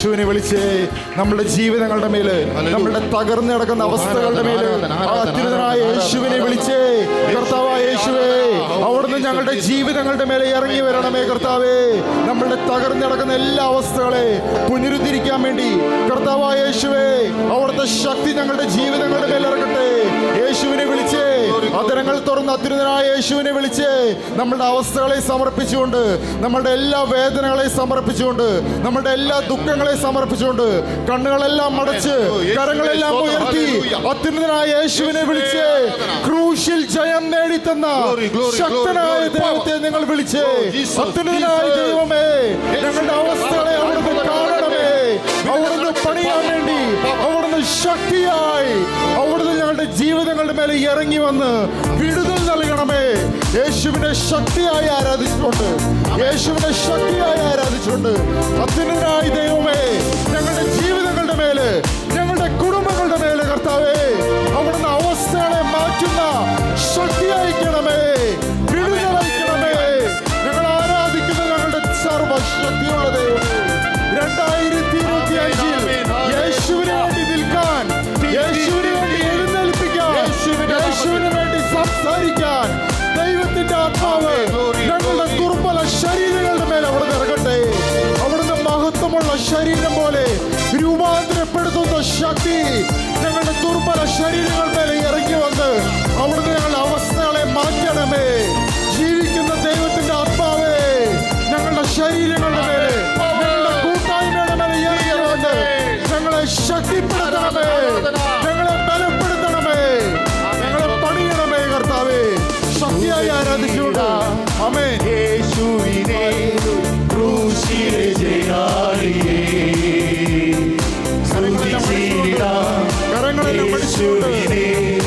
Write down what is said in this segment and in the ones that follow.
യേശുവിനെ വിളിച്ച് നമ്മുടെ ജീവിതങ്ങളുടെ മേൽ നമ്മുടെ തകർന്നു കിടക്കുന്ന അവസ്ഥകളുടെ മേൽ അത്യുതനായ യേശുവിനെ വിളിച്ച് കർത്താവായ യേശുവേ അവിടുന്ന് ഞങ്ങളുടെ ജീവിതങ്ങളുടെ മേലെ ഇറങ്ങി വരണമേ കർത്താവേ. നമ്മളുടെ തകർന്നു കിടക്കുന്ന എല്ലാ അവസ്ഥകളെ പുനരുദ്ധരിക്കാൻ വേണ്ടി കർത്താവായ യേശുവേ അവിടുത്തെ ശക്തി ഞങ്ങളുടെ ജീവിതങ്ങളുടെ ഇറങ്ങട്ടെ. യേശുവിനെ വിളിച്ച് അതരങ്ങൾ തുറന്ന് അത്യുന്നതനായ യേശുവിനെ വിളിച്ച് നമ്മളുടെ അവസ്ഥകളെ സമർപ്പിച്ചുകൊണ്ട് നമ്മളുടെ എല്ലാ വേദനകളെ സമർപ്പിച്ചുകൊണ്ട് നമ്മളുടെ എല്ലാ ദുഃഖങ്ങളെ സമർപ്പിച്ചുകൊണ്ട് കണ്ണുകളെല്ലാം അടച്ച് കരങ്ങളെല്ലാം ഉയർത്തി അത്യുന്നതനായ യേശുവിനെ വിളിച്ച് ക്രൂശിൽ ജയം നേടിത്തന്ന ശക്തനായ ദൈവത്തെ നിങ്ങൾ വിളിച്ച് അത്യുന്നതനായ ദൈവമേ ഞങ്ങളുടെ അവസ്ഥകളെ അവിടുന്ന് കാണണമേ. അവിടുന്ന് പണിയാൻ വേണ്ടി അവിടുന്ന് ശക്തിയായി അവിടുന്ന് ഞങ്ങളുടെ ജീവിതങ്ങളുടെ മേലെ ഇറങ്ങി വന്ന് വിടുതൽ നൽകണമേ. യേശുവിനെ ശക്തിയായി ആരാധിച്ചുകൊണ്ട് യേശുവിനെ ശക്തിയായി ആരാധിച്ചുകൊണ്ട് അതിനായി ദൈവമേ ഞങ്ങളുടെ ജീവിതങ്ങളുടെ മേലെ ശരീരം പോലെ രൂപാന്തരപ്പെടുത്തുന്ന ശക്തി ഞങ്ങളുടെ ദുർബല ശരീരങ്ങൾ മേലെ ഇറങ്ങി വന്ന് അവിടുന്ന് ഞങ്ങളുടെ അവസ്ഥകളെ മാറ്റണമേ. ജീവിക്കുന്ന ദൈവത്തിന്റെ ആത്മാവേ ഞങ്ങളുടെ ശരീരങ്ങളുടെ മേലെ ഞങ്ങളുടെ കൂട്ടായ്മയുടെ മേലെ ഇറങ്ങി വന്ന് ഞങ്ങളെ ശക്തിപ്പെടുത്തണമേ. ഞങ്ങളെ ബലപ്പെടുത്തണമേ. ഞങ്ങളെ പണിയണമേ കർത്താവേ. ശക്തിയായി ആരാധിച്ചുകൊണ്ട്. അമേ യേശുവിനെ ക്രൂശിലെ ജയാളിയേ കരങ്ങളെല്ലാം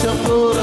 syukur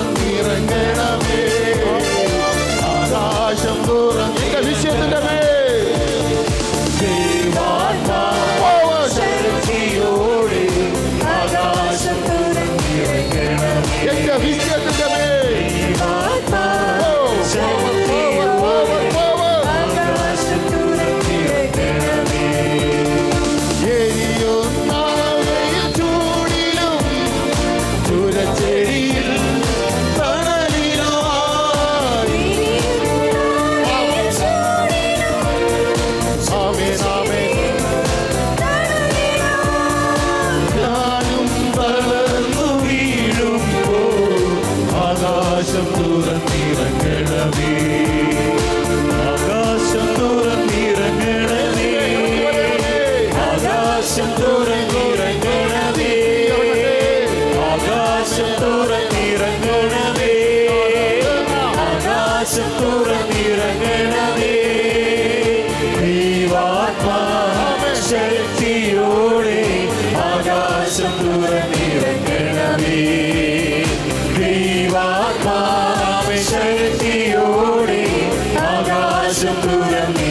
juntura minha.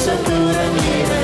So do I Sotto un'amica